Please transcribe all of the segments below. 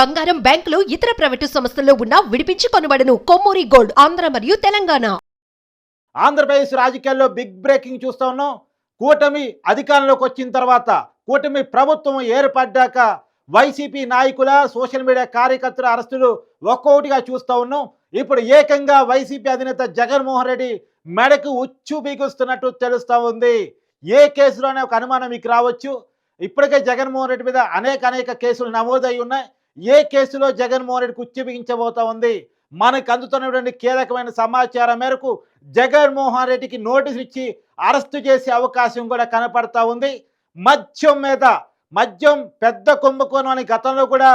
బంగారం బ్యాంకులు ఇతర ప్రైవేటు సంస్థల్లో ఉన్న విడిపించి కొనబడను. కొమ్మూరి గోల్డ్ ఆంధ్ర మరియు తెలంగాణ. ఆంధ్రప్రదేశ్ రాజకీయాల్లో బిగ్ బ్రేకింగ్ చూస్తా ఉన్నాం. కూటమి అధికారంలోకి వచ్చిన తర్వాత కూటమి ప్రభుత్వం ఏర్పడ్డాక వైసీపీ నాయకుల సోషల్ మీడియా కార్యకర్తల అరెస్టులు ఒక్కొక్కటిగా చూస్తూ ఉన్నాం. ఇప్పుడు ఏకంగా వైసీపీ అధినేత జగన్మోహన్ రెడ్డి మెడకు ఉచ్చు బీగుస్తున్నట్టు తెలుస్తూ ఉంది. ఏ కేసులోనే ఒక అనుమానం మీకు రావచ్చు. ఇప్పటికే జగన్మోహన్ రెడ్డి మీద అనేక అనేక కేసులు నమోదై ఉన్నాయి. ఏ కేసులో జగన్మోహన్ రెడ్డి ఉచ్చు బిగించబోతా ఉంది? మనకు అందుతున్నటువంటి కీలకమైన సమాచారం మేరకు జగన్మోహన్ రెడ్డికి నోటీసులు ఇచ్చి అరెస్టు చేసే అవకాశం కూడా కనపడతా ఉంది. మద్యం మీద మద్యం పెద్ద కుంభకోణం అని గతంలో కూడా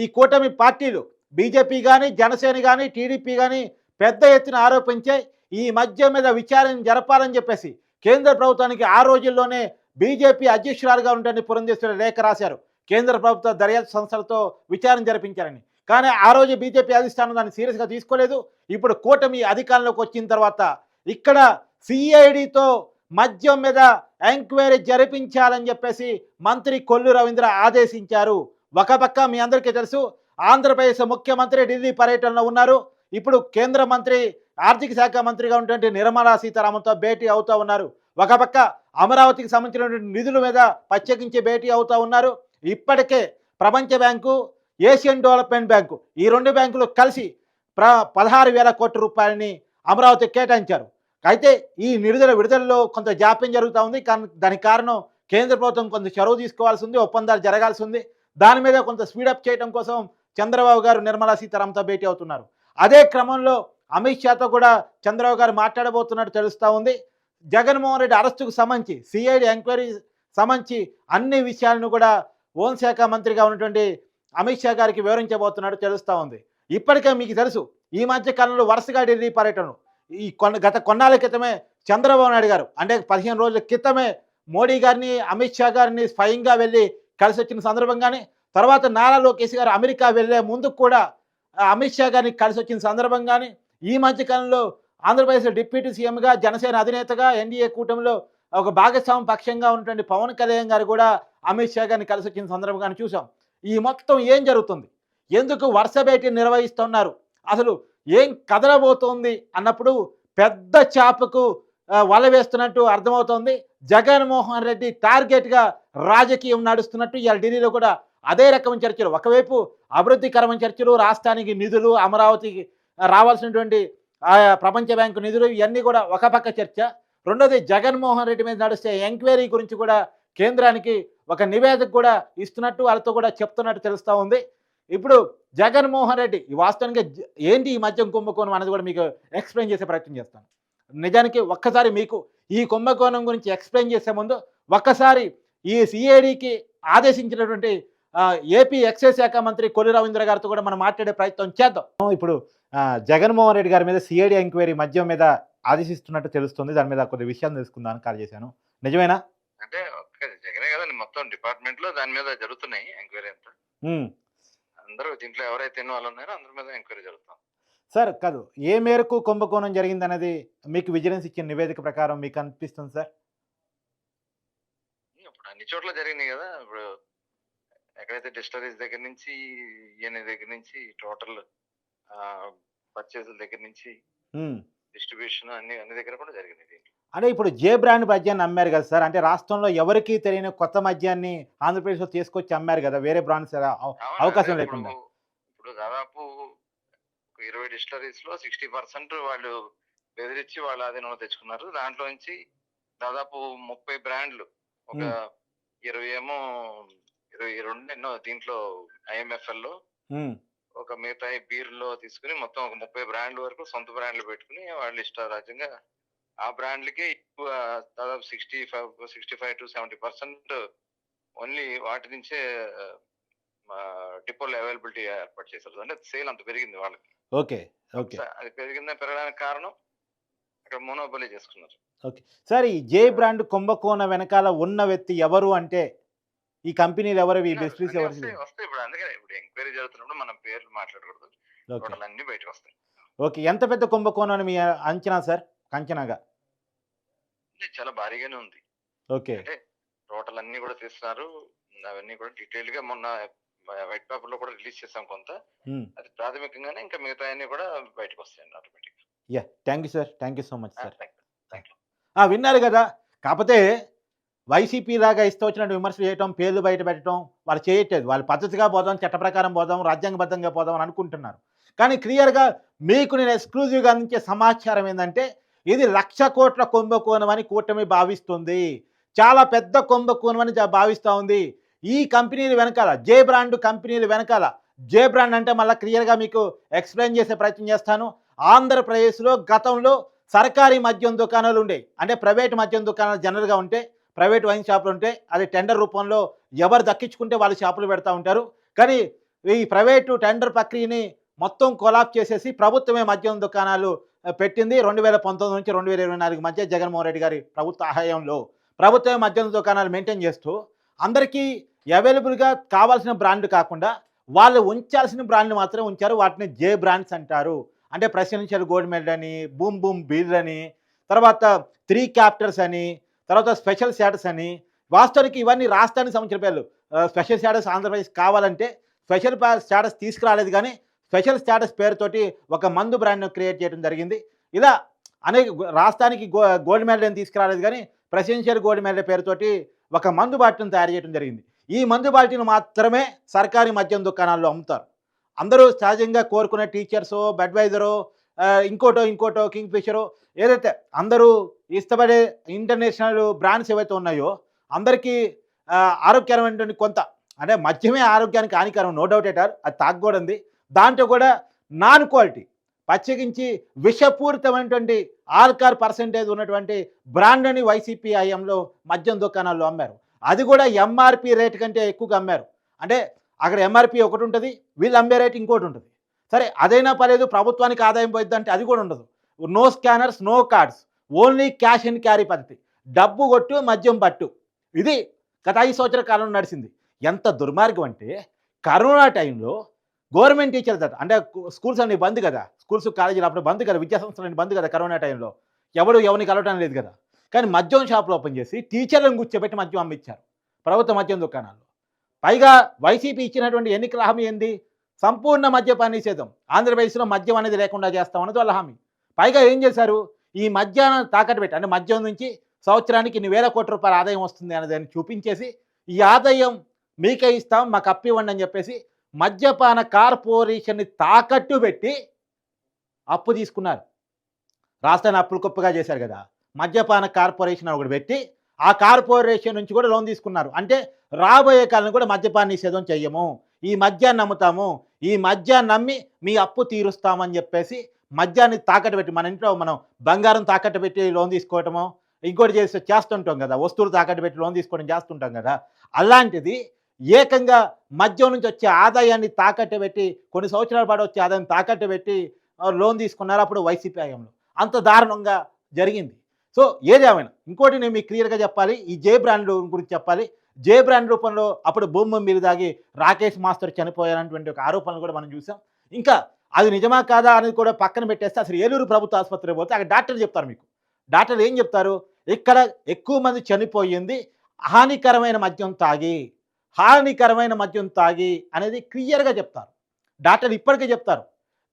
ఈ కూటమి పార్టీలు బీజేపీ కానీ జనసేన కానీ టీడీపీ కానీ పెద్ద ఎత్తున ఆరోపించాయి ఈ మద్యం మీద విచారణ జరపాలని చెప్పేసి కేంద్ర ప్రభుత్వానికి ఆ రోజుల్లోనే బీజేపీ అధ్యక్షురాలుగా ఉంటుందని పురంధేశ్వరి లేఖ రాశారు. కేంద్ర ప్రభుత్వ దర్యాప్తు సంస్థలతో విచారణ జరిపించారని. కానీ ఆ రోజు బీజేపీ అధిష్టానం దాన్ని సీరియస్గా తీసుకోలేదు. ఇప్పుడు కూటమి అధికారంలోకి వచ్చిన తర్వాత ఇక్కడ సిఐడితో మద్యం మీద ఎంక్వైరీ జరిపించాలని చెప్పేసి మంత్రి కొల్లు రవీంద్ర ఆదేశించారు. ఒక పక్క మీ అందరికీ తెలుసు ఆంధ్రప్రదేశ్ ముఖ్యమంత్రి ఢిల్లీ పర్యటనలో ఉన్నారు. ఇప్పుడు కేంద్ర మంత్రి ఆర్థిక శాఖ మంత్రిగా ఉన్నటువంటి నిర్మలా సీతారామన్తో భేటీ అవుతూ ఉన్నారు. ఒక పక్క అమరావతికి సంబంధించినటువంటి నిధుల మీద ప్రత్యేకించి భేటీ అవుతూ ఉన్నారు. ఇప్పటికే ప్రపంచ బ్యాంకు ఏషియన్ డెవలప్మెంట్ బ్యాంకు ఈ రెండు బ్యాంకులు కలిసి ప్ర పదహారు వేల కోట్ల రూపాయలని అమరావతి కేటాయించారు. అయితే ఈ నిడుదల విడుదలలో కొంత జాప్యం జరుగుతూ ఉంది. కానీ దానికి కారణం కేంద్ర ప్రభుత్వం కొంత చొరవ తీసుకోవాల్సి ఉంది ఒప్పందాలు జరగాల్సి ఉంది. దాని మీద కొంత స్పీడప్ చేయడం కోసం చంద్రబాబు గారు నిర్మలా సీతారామన్తో భేటీ అవుతున్నారు. అదే క్రమంలో అమిత్ షాతో కూడా చంద్రబాబు గారు మాట్లాడబోతున్నట్టు తెలుస్తూ ఉంది. జగన్మోహన్ రెడ్డి అరెస్టుకు సంబంధించి సిఐడి ఎంక్వైరీ సంబంధించి అన్ని విషయాలను కూడా హోంశాఖ మంత్రిగా ఉన్నటువంటి అమిత్ షా గారికి వివరించబోతున్నట్టు తెలుస్తూ ఉంది. ఇప్పటికే మీకు తెలుసు ఈ మధ్య కాలంలో వరుసగా ఢిల్లీ పర్యటనలు. ఈ కొన్న గత కొన్నాళ్ళ క్రితమే చంద్రబాబు నాయుడు గారు అంటే పదిహేను రోజుల క్రితమే మోడీ గారిని అమిత్ షా గారిని స్వయంగా వెళ్ళి కలిసి వచ్చిన సందర్భంగానే తర్వాత నారా లోకేష్ గారు అమెరికా వెళ్ళే ముందు కూడా అమిత్ షా గారిని కలిసి వచ్చిన సందర్భంగానే ఈ మధ్య కాలంలో ఆంధ్రప్రదేశ్ డిప్యూటీ సీఎంగా జనసేన అధినేతగా ఎన్డీఏ కూటమిలో ఒక భాగస్వామి పక్షంగా ఉన్నటువంటి పవన్ కళ్యాణ్ గారు కూడా అమిత్ షా గారిని కలిసి వచ్చిన సందర్భంగా చూసాం. ఈ మొత్తం ఏం జరుగుతుంది? ఎందుకు వరుస భేటీ నిర్వహిస్తున్నారు? అసలు ఏం కదలబోతోంది? అన్నప్పుడు పెద్ద చాపకు వల వేస్తున్నట్టు అర్థమవుతోంది. జగన్మోహన్ రెడ్డి టార్గెట్గా రాజకీయం నడుస్తున్నట్టు ఇవాళ ఢిల్లీలో కూడా అదే రకమైన చర్చలు. ఒకవైపు అభివృద్ధికరమైన చర్చలు రాష్ట్రానికి నిధులు అమరావతికి రావాల్సినటువంటి ప్రపంచ బ్యాంకు నిధులు ఇవన్నీ కూడా ఒక పక్క చర్చ. రెండోది జగన్మోహన్ రెడ్డి మీద నడిస్తే ఎంక్వైరీ గురించి కూడా కేంద్రానికి ఒక నివేదిక కూడా ఇస్తున్నట్టు వాళ్ళతో కూడా చెప్తున్నట్టు తెలుస్తూ ఉంది. ఇప్పుడు జగన్మోహన్ రెడ్డి వాస్తవానికి ఏంటి ఈ మద్యం కుంభకోణం అనేది కూడా మీకు ఎక్స్ప్లెయిన్ చేసే ప్రయత్నం చేస్తాను. నిజానికి ఒక్కసారి మీకు ఈ కుంభకోణం గురించి ఎక్స్ప్లెయిన్ చేసే ముందు ఒక్కసారి ఈ సిఐడికి ఆదేశించినటువంటి ఏపీ ఎక్సైజ్ శాఖ మంత్రి కొల్లి రవీంద్ర గారితో కూడా మనం మాట్లాడే ప్రయత్నం చేద్దాం. ఇప్పుడు జగన్మోహన్ రెడ్డి గారి మీద సిఐడి ఎంక్వైరీ మద్యం మీద ఆదేశిస్తున్నట్టు తెలుస్తుంది. దాని మీద కొద్ది విషయాలు తెలుసుకుందామని కాల్ చేశాను. నిజమేనా? జగనే కదండి మొత్తం డిపార్ట్మెంట్లో దాని మీద జరుగుతున్నాయి ఎంక్వైరీ అంతా. అందరూ దీంట్లో ఎవరైతే వాళ్ళు ఉన్నారో అందరి మీద ఎంక్వైరీ జరుగుతాం సార్ కాదు ఏ మేరకు కుంభకోణం జరిగిందనేది మీకు విజిలెన్స్ ఇచ్చిన నివేదిక ప్రకారం మీకు అనిపిస్తుంది సార్ ఇప్పుడు అన్ని చోట్ల జరిగినాయి కదా ఇప్పుడు ఎక్కడైతే డిస్టరీస్ దగ్గర నుంచి ఈయన దగ్గర నుంచి టోటల్ పర్చేసుల దగ్గర నుంచి. డిస్ట్రిబ్యూషన్ అన్ని అన్ని దగ్గర కూడా జరిగినాయి దీంట్లో అంటే ఇప్పుడు జే బ్రాండ్ మద్యాన్ని అమ్మారు కదా సార్ అంటే రాష్ట్రంలో ఎవరికీ తెలియని కొత్త మద్యాన్ని ఆంధ్రప్రదేశ్లో తీసుకొచ్చి అమ్మారు కదా వేరే బ్రాండ్స్ అవకాశం లేకుండా. ఇప్పుడు- దాదాపు ఇరవై డిస్టరీస్లో సిక్స్టీ పర్సెంట్ వాళ్ళు బెదిరించి వాళ్ళ ఆధీనంలో తెచ్చుకున్నారు దాంట్లో నుంచి దాదాపు ముప్పై బ్రాండ్లు ఒక. ఇరవై ఏమో ఇరవై రెండు ఎన్నో దీంట్లో ఐఎంఎఫ్ఎల్లో. ఒక మిగతా బీర్లో తీసుకుని మొత్తం ఒక ముప్పై బ్రాండ్ల వరకు సొంత బ్రాండ్లు పెట్టుకుని వాళ్ళు ఇష్టారాజ్యంగా ఆ బ్రాండ్లకే ఎక్కువ దాదాపు sixty five sixty five to seventy percent only వాటి నుంచే డిపోలో అవైలబిలిటీ ఏర్పాటు చేశారు. అంటే సేల్ అంత పెరిగింది వాళ్ళకి. Okay okay. అది పెరిగిందని పెరగడానికి కారణం అక్కడ మోనోబలి చేసుకున్నారు. సార్ ఈ జే బ్రాండ్ కుంభకోణ వెనకాల ఉన్న వ్యక్తి ఎవరు అంటే ఈ కంపెనీలు ఎవరు ఈ అన్నీ ఎవరు? వస్తాయి ఇప్పుడు. అందుకనే ఇప్పుడు ఎంక్వైరీ జరుగుతున్నప్పుడు మనం పేర్లు మాట్లాడకూడదు. ఓకే. టోటల్ అన్ని బయటకు వస్తాయి. ఓకే. ఎంత పెద్ద కుంభకోణం అని మీ అంచనా సార్? అంచనాగా చాలా భారీగానే ఉంది. ఓకే. అంటే టోటల్ అన్ని కూడా తీస్తున్నారు. అవన్నీ కూడా డీటెయిల్గా మొన్న వైట్ పేపర్లో కూడా రిలీజ్ చేసాం కొంత. అది ప్రాథమికంగానే ఇంకా మిగతా అన్ని కూడా బయటకు వస్తాయండి automatic yeah thank you sir. Thank you so much sir. విన్నారు కదా. కాకపోతే వైసీపీ లాగా ఇష్టం వచ్చినట్టు విమర్శలు చేయటం పేర్లు బయట పెట్టడం వాళ్ళు చేయట్లేదు. వాళ్ళు పద్ధతిగా పోదాం చట్ట ప్రకారం పోదాం రాజ్యాంగబద్ధంగా పోదాం అని అనుకుంటున్నారు. కానీ క్లియర్గా మీకు నేను ఎక్స్క్లూజివ్గా అందించే సమాచారం ఏంటంటే ఇది లక్ష కోట్ల కుంభకోణం అని కూటమి భావిస్తుంది. చాలా పెద్ద కుంభకోణం అని భావిస్తూ ఉంది. ఈ కంపెనీలు వెనకాల జే బ్రాండ్ కంపెనీలు వెనకాల జే బ్రాండ్ అంటే మళ్ళీ క్లియర్గా మీకు ఎక్స్ప్లెయిన్ చేసే ప్రయత్నం చేస్తాను. ఆంధ్రప్రదేశ్లో గతంలో సర్కారీ మద్యం దుకాణాలు ఉండేవి అంటే ప్రైవేట్ మద్యం దుకాణాలు జనరల్గా ఉంటే ప్రైవేట్ వైన్ షాపులు ఉంటే అది టెండర్ రూపంలో ఎవరు దక్కించుకుంటే వాళ్ళు షాపులు పెడతా ఉంటారు. కానీ ఈ ప్రైవేటు టెండర్ ప్రక్రియని మొత్తం కొలాప్ చేసేసి ప్రభుత్వమే మద్యం దుకాణాలు పెట్టింది. రెండు వేల పంతొమ్మిది నుంచి రెండు వేల ఇరవై నాలుగు మధ్య జగన్మోహన్ రెడ్డి గారి ప్రభుత్వ ఆహాయంలో ప్రభుత్వమే మద్యం దుకాణాలు మెయింటైన్ చేస్తూ అందరికీ అవైలబుల్గా కావాల్సిన బ్రాండ్ కాకుండా వాళ్ళు ఉంచాల్సిన బ్రాండ్ని మాత్రమే ఉంచారు. వాటిని జే బ్రాండ్స్ అంటారు. అంటే ప్రెసిడెన్షియల్ గోల్డ్ మెడల్ అని బూమ్ బూమ్ బీర్ అని తర్వాత త్రీ క్యాప్టర్స్ అని తర్వాత స్పెషల్ స్టేటస్ అని. వాస్తవానికి ఇవన్నీ రాష్ట్రానికి సంబంధించిన పేర్లు. స్పెషల్ స్టేటస్ ఆంధ్రప్రదేశ్ కావాలంటే స్పెషల్ పా- స్టేటస్ తీసుకురాలేదు కానీ స్పెషల్ స్టేటస్ పేరుతోటి ఒక మందు బ్రాండ్ను క్రియేట్ చేయడం జరిగింది. ఇలా అనేక రాష్ట్రానికి గో గోల్డ్ మెడల్ని తీసుకురాలేదు కానీ ప్రెసిడెన్షియల్ గోల్డ్ మెడల్ పేరుతోటి ఒక మందు బాటిల్ని తయారు చేయడం జరిగింది. ఈ మందు బాటిల్ని మాత్రమే సర్కారీ మద్యం దుకాణాల్లో అమ్ముతారు. అందరూ సహజంగా కోరుకునే టీచర్సో బెడ్వైజరో ఇంకోటో ఇంకోటో కింగ్ ఫిషరో ఏదైతే అందరూ ఇష్టపడే ఇంటర్నేషనల్ బ్రాండ్స్ ఏవైతే ఉన్నాయో అందరికీ ఆరోగ్యకరమైనటువంటి కొంత అంటే మద్యమే ఆరోగ్యానికి హానికరం నో డౌట్ ఎటారు అది తాగకూడదు దాంట్లో కూడా నాన్ క్వాలిటీ ప్రత్యేకించి విషపూరితమైనటువంటి ఆల్కార్ పర్సంటేజ్ ఉన్నటువంటి బ్రాండ్ని వైసీపీ హయాంలో మద్యం దుకాణాల్లో అమ్మారు. అది కూడా ఎంఆర్పి రేట్ కంటే ఎక్కువగా అమ్మారు. అంటే అక్కడ ఎంఆర్పి ఒకటి ఉంటుంది వీళ్ళు అమ్మే రేట్ ఇంకోటి ఉంటుంది. సరే అదైనా పర్లేదు ప్రభుత్వానికి ఆదాయం పోయిద్ది అంటే అది కూడా ఉండదు. No scanners no cards only cash and carry పద్ధతి. డబ్బు కొట్టు మద్యం పట్టు. ఇది గత ఐదు సంవత్సరాల కాలంలో నడిచింది ఎంత దుర్మార్గం అంటే కరోనా టైంలో గవర్నమెంట్ టీచర్ దట్ అంటే స్కూల్స్ అన్ని బంద్ కదా. స్కూల్స్ కాలేజీలు అప్పుడు బంద్ కదా. విద్యా సంస్థలు అన్ని బంద్ కదా కరోనా టైంలో. ఎవడు ఎవరిని కలవటం లేదు కదా. కానీ మద్యం షాపులు ఓపెన్ చేసి టీచర్లను కూర్చోబెట్టి మద్యం అమ్మిచ్చారు. ప్రభుత్వ మద్యం దుకాణాల్లో. పైగా వైసీపీ ఇచ్చినటువంటి ఎన్నికల హామీ ఏంది? సంపూర్ణ మద్యపాన నిషేధం ఆంధ్రప్రదేశ్లో మద్యం అనేది లేకుండా చేస్తామన్నది వాళ్ళ హామీ. పైగా ఏం చేశారు? ఈ మద్యాన్ని తాకట్టు పెట్టి అంటే మద్యం నుంచి సంవత్సరానికి ఇన్ని వేల కోట్ల రూపాయల ఆదాయం వస్తుంది అనే చూపించేసి ఈ ఆదాయం మీకే ఇస్తాం మాకు అప్పివ్వండి అని చెప్పేసి మద్యపాన కార్పొరేషన్ని తాకట్టు పెట్టి అప్పు తీసుకున్నారు. రాష్ట్రాన్ని అప్పులు కుప్పగా చేశారు కదా. మద్యపాన కార్పొరేషన్ ఒకటి పెట్టి ఆ కార్పొరేషన్ నుంచి కూడా లోన్ తీసుకున్నారు. అంటే రాబోయే కాలం కూడా మద్యపాన నిషేధం చెయ్యము. ఈ మద్యాన్ని నమ్ముతాము. ఈ మద్యాన్ని నమ్మి మీ అప్పు తీరుస్తామని చెప్పేసి మద్యాన్ని తాకట్టు పెట్టి మన ఇంట్లో మనం బంగారం తాకట్టు పెట్టి లోన్ తీసుకోవటమో ఇంకోటి చేసి చేస్తుంటాం కదా. వస్తువులు తాకట్టు పెట్టి లోన్ తీసుకోవడం చేస్తుంటాం కదా. అలాంటిది ఏకంగా మద్యం నుంచి వచ్చే ఆదాయాన్ని తాకట్టు పెట్టి కొన్ని సంవత్సరాల పాటు వచ్చే ఆదాయం తాకట్టు పెట్టి లోన్ తీసుకున్నారు అప్పుడు వైసీపీ హయాంలో. అంత దారుణంగా జరిగింది. సో ఏదేమైనా ఇంకోటి నేను మీకు క్లియర్గా చెప్పాలి ఈ జే బ్రాండ్ గురించి చెప్పాలి. జే బ్రాండ్ రూపంలో అప్పుడు భూమి మీరు దాగి రాకేష్ మాస్టర్ చనిపోయారనేటువంటి ఒక ఆరోపణలు కూడా మనం చూసాం. ఇంకా అది నిజమా కాదా అనేది కూడా పక్కన పెట్టేస్తే అసలు ఏలూరు ప్రభుత్వ ఆసుపత్రి పోతే అక్కడ డాక్టర్ చెప్తారు మీకు. డాక్టర్లు ఏం చెప్తారు? ఇక్కడ ఎక్కువ మంది చనిపోయింది హానికరమైన మద్యం తాగి హానికరమైన మద్యం తాగి అనేది క్లియర్గా చెప్తారు. డాక్టర్లు ఇప్పటికే చెప్తారు.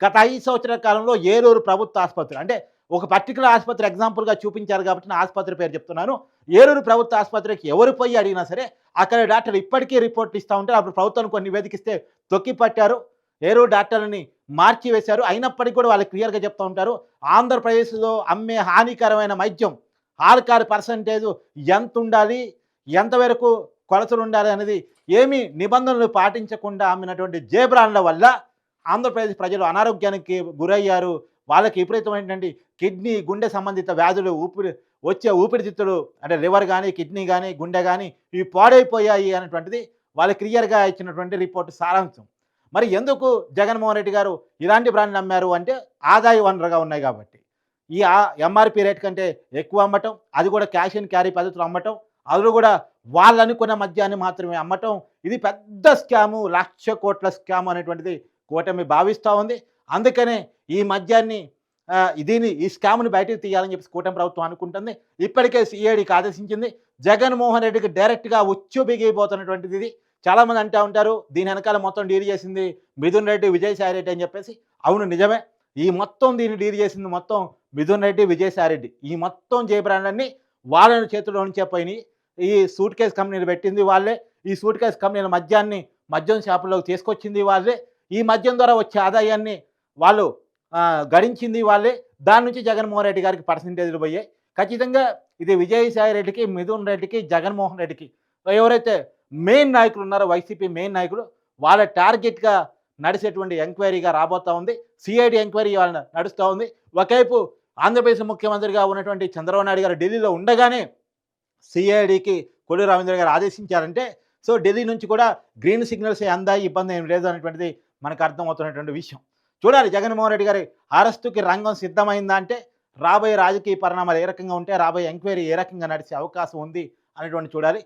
గత ఐదు సంవత్సరాల కాలంలో ఏలూరు ప్రభుత్వ ఆసుపత్రి అంటే ఒక పర్టికులర్ ఆసుపత్రి ఎగ్జాంపుల్గా చూపించారు కాబట్టి నా ఆసుపత్రి పేరు చెప్తున్నాను. ఏలూరు ప్రభుత్వ ఆసుపత్రికి ఎవరు పోయి అడిగినా సరే అక్కడ డాక్టర్లు ఇప్పటికీ రిపోర్ట్లు ఇస్తూ ఉంటారు అప్పుడు ప్రభుత్వం కొన్ని నివేదికిస్తే తొక్కి పట్టారు. ఏలూరు డాక్టర్లని మార్చి వేశారు. అయినప్పటికీ కూడా వాళ్ళు క్లియర్గా చెప్తూ ఉంటారు. ఆంధ్రప్రదేశ్లో అమ్మే హానికరమైన మద్యం ఆల్కార్ పర్సంటేజ్ ఎంత ఉండాలి ఎంతవరకు కొలతలు ఉండాలి అనేది ఏమీ నిబంధనలు పాటించకుండా అమ్మినటువంటి జే బ్రాండ్ల వల్ల ఆంధ్రప్రదేశ్ ప్రజలు అనారోగ్యానికి గురయ్యారు. వాళ్ళకి విపరీతమైనటువంటి కిడ్నీ గుండె సంబంధిత వ్యాధులు ఊపిరి వచ్చే ఊపిరితిత్తులు అంటే లివర్ కానీ కిడ్నీ కానీ గుండె కానీ ఇవి పాడైపోయాయి అనేటువంటిది వాళ్ళు క్లియర్గా ఇచ్చినటువంటి రిపోర్ట్ సారాంశం. మరి ఎందుకు జగన్మోహన్ రెడ్డి గారు ఇలాంటి బ్రాండ్లు అమ్మారు అంటే ఆదాయ వనరుగా ఉన్నాయి కాబట్టి. ఈ ఎంఆర్పి రేట్ కంటే ఎక్కువ అమ్మటం అది కూడా క్యాష్ అండ్ క్యారీ పద్ధతిలో అమ్మటం అందులో కూడా వాళ్ళు అనుకున్న మద్యాన్ని మాత్రమే అమ్మటం. ఇది పెద్ద స్కాము లక్ష కోట్ల స్కామ్ అనేటువంటిది కూటమి భావిస్తూ ఉంది. అందుకనే ఈ మద్యాన్ని దీని ఈ స్కామ్ని బయటకు తీయాలని చెప్పి కూటమి ప్రభుత్వం అనుకుంటుంది. ఇప్పటికే సిఐడికి ఆదేశించింది. జగన్మోహన్ రెడ్డికి డైరెక్ట్గా ఉచ్చు బిగిపోతున్నటువంటిది ఇది. చాలామంది అంటూ ఉంటారు దీని వెనకాల మొత్తం డీల్ చేసింది మిథున్ రెడ్డి విజయసాయి రెడ్డి అని చెప్పేసి. అవును నిజమే. ఈ మొత్తం దీన్ని డీల్ చేసింది మొత్తం మిథున్ రెడ్డి విజయసాయి రెడ్డి. ఈ మొత్తం జే వాళ్ళని వాళ్ళ చేతిలో నుంచే పోయినాయి. ఈ సూట్ కేస్ కంపెనీలు పెట్టింది వాళ్ళే. ఈ సూట్ కేస్ కంపెనీల మద్యాన్ని మద్యం షాపులోకి తీసుకొచ్చింది వాళ్ళే. ఈ మద్యం ద్వారా వచ్చే ఆదాయాన్ని వాళ్ళు గడించింది వాళ్ళే. దాని నుంచి జగన్మోహన్ రెడ్డి గారికి పర్సంటేజ్లు పోయాయి. ఖచ్చితంగా ఇది విజయసాయి రెడ్డికి మిథున్ రెడ్డికి జగన్మోహన్ రెడ్డికి ఎవరైతే మెయిన్ నాయకులు ఉన్నారో వైసీపీ మెయిన్ నాయకులు వాళ్ళ టార్గెట్గా నడిచేటువంటి ఎంక్వైరీగా రాబోతా ఉంది. సిఐడి ఎంక్వైరీ వాళ్ళ నడుస్తూ ఉంది. ఒకవైపు ఆంధ్రప్రదేశ్ ముఖ్యమంత్రిగా ఉన్నటువంటి చంద్రబాబు నాయుడు గారు ఢిల్లీలో ఉండగానే సిఐడికి కొల్లు రవీంద్ర గారు ఆదేశించారంటే సో ఢిల్లీ నుంచి కూడా గ్రీన్ సిగ్నల్స్ అందాయి ఇబ్బంది ఏం లేదు అనేటువంటిది మనకు అర్థమవుతున్నటువంటి విషయం. చూడాలి జగన్మోహన్ రెడ్డి గారి అరెస్టుకి రంగం సిద్ధమైందా అంటే రాబోయే రాజకీయ పరిణామాలు ఏ రకంగా ఉంటే రాబోయే ఎంక్వైరీ ఏ రకంగా నడిచే అవకాశం ఉంది అనేటువంటి చూడాలి.